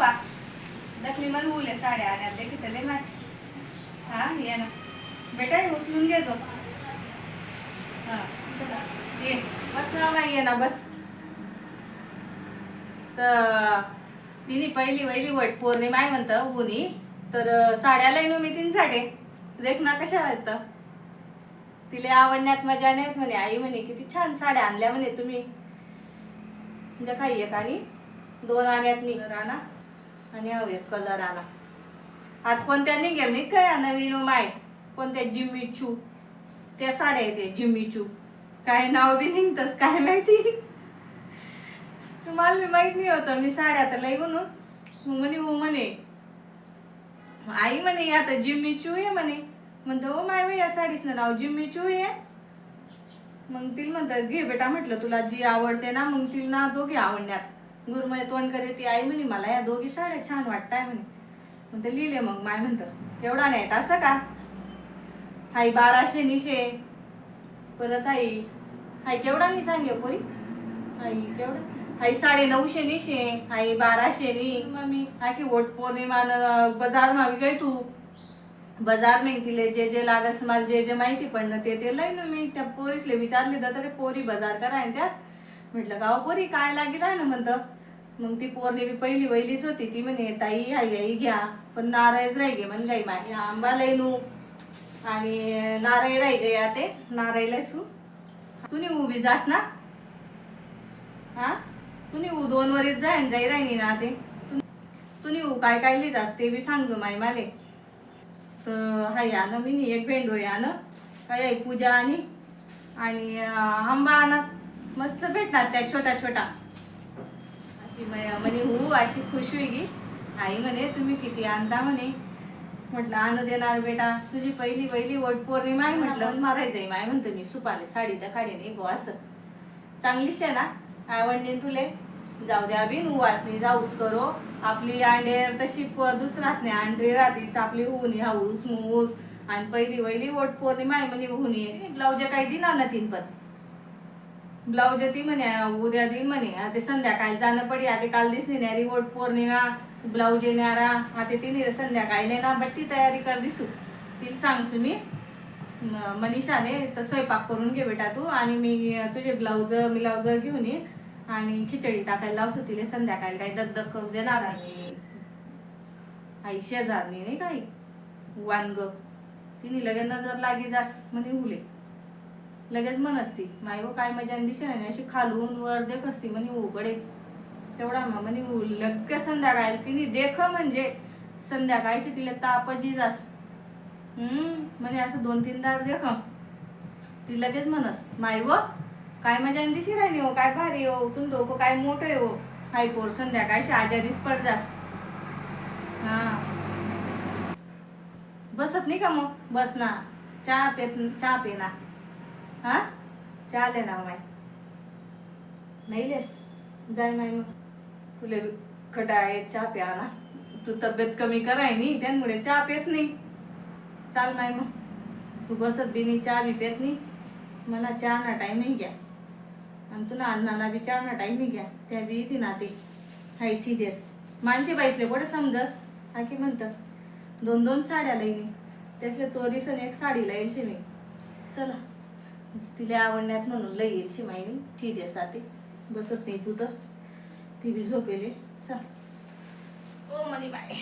पा. दखमी मला उले साड्या आणि अर्धे घेतले मात हा ये ना. बेटा उचलून घे जो हां ये. बस नाव नाही ये ना बस. तर तिने पहिली वहिली वट पौर्णिमा आहे म्हणतं उनी तर साड्याला येऊन मी तीन साडे देख ना कशा वाटतं तिला आवडण्यात मजा नाहीत म्हणे. आई म्हणे किती छान साड्या आणल्या म्हणे तुम्ही. दखा एक आणि दोन आणल्यात मी. राणा आणि हवे कलर आला आता कोणत्या निघेल नाही काय नवीन माय कोणत्या जिम्मीचू त्या साड्या येते जिम्मीचू काय नाव बी निघतच काय माहिती? तुम्हाला मी माहीत नाही होतं मी साड्या तर लई म्हणून. म्हणे हो म्हणे. आई म्हणे आता जिम्मी चू आहे म्हणे. म्हणतो हो माय या साडीचं नाव जिम्मी चू आहे मग तिला म्हणतात घे बेटा म्हटलं तुला जी आवडते ना मग तिला ना दोघे आवडण्यात. गुरुमय तोंड करे ती आई म्हणे मला या दोघी साड्या छान वाटताय म्हणे. मग ते लिहिले मग माय म्हणतं एवढा नाही असं का? हाय बाराशे निशे. परत आई हाय केवढा नाही सांगे पोरी? आई केवढा? आई साडे नऊशे निशे. आई बाराशे नी. मम्मी हाय की वोट पौर्णिमा बाजार मावी गई तू? बाजार में तिले जे जे लागस मला जे जे माहिती पडणं ते ते लय ना मी त्या पोरीसले विचारले तर ते पोरी बाजार कराय त्यात? म्हटलं गाव पोरी काय लागेल आहे ना म्हणतं. मग ती पोरणी पहिली वहिलीच होती. ती म्हणे ताई आई आई घ्या. पण नारायच राही म्हण गाई माय आंबा नू. आणि नारळ राही गे या ते नारायला सू. तुनी उभी जास ना. हा? तुम्ही उ दोन वरीत जाईन जाई राहिनी ना ते. तुनी उ काय काय लिहिजास ते बी सांगजो माय माले. तर हाय या ना मी एक भेंडो या ना काय आहे पूजा आणि आणि आंबा आणत मस्त भेटणार त्या छोटा छोटा. मै- म्हणे हो अशी खुश होई गी. आई म्हणे तुम्ही किती आणता म्हणे. म्हटलं आणू देणार बेटा तुझी पहिली पहिली वट पौर्णिमा आहे म्हटलं. मारायचंय माय म्हणतो मी सुपाले साडीच्या काढी नाही बो असं. चांगलीच आहे ना आवडणे तुले? जाऊ द्या बिन उवासनी जाऊस करो. आपली अंडे तशी प- दुसराच नाही अंडे राहतीस आपली हुनी हाऊस मूस. आणि पहिली वहिली वट पौर्णिमा आहे म्हणे हुनी ब्लाऊज काही दिना ना तीन पण. ब्लाऊज ती म्हणे उद्या दी म्हणे. आता संध्याकाळी जाणं पडी आता काल दिसली नाही वट पौर्णिमा ब्लाऊज येणारा. आता तिने संध्याकाळी. ना बट्टी तयारी कर दिसू. तिला सांगसू मी. म- मनीषाने तर स्वयंपाक करून घे बेटा तू. आणि मी तुझे ब्लाऊज ब्लाऊज घेऊन ये. आणि खिचडी टाकायला लावसू तिला संध्याकाळी. काही दगदग करू देणार आणि आई शेजारनी नाही काही. वानग तिने लगेच नजर लागी जास म्हणजे उले लगेच मन असती. माय गो काय मजा दिसे नाही. अशी खालून वर देख असती. म्हणे उघडे तेवढा मग म्हणे लग्न संध्याकाळ तिने देख म्हणजे संध्याकाळशी तिला तापजी जास. हम्म. म्हणे असं दोन तीन दार देख. ती लगेच म्हणस माय व काय मजा दिशी राहिली हो? काय भारी हो? तुम डोकं काय मोठं आहे हो? हाय पोर संध्याकाळशी आजारीच पड जास. हा. बसत नाही का मग? बस ना. चहा पेत चहा पेना हा? चालेल ना माय. नाही लेस जाय माय मग. तुले खटाय चहा प्या ना तू तब्येत कमी कराय नी त्यामुळे चहा पेत नाही. चाल माय मग. तू बसत बी नाही चहा बी पेत नाही. मला चहा ना टाईमही घ्या. आणि तुला अण्णांना बी चहा ना टाईमही घ्या. त्या बी येते ना ते हाय ठीक देस माणसे बाईसले कुठे समजस. हा की म्हणतस? दोन दोन साड्या लईनी त्यातल्या चोरीसन एक साडी लाईनशी मी. चला. तिला आवडण्यात म्हणून लई येईल माईनी ठीक आहे साथे. बसत नाही तू तर. ती बी झोपेले. चाल. ओ हो, मनी बाय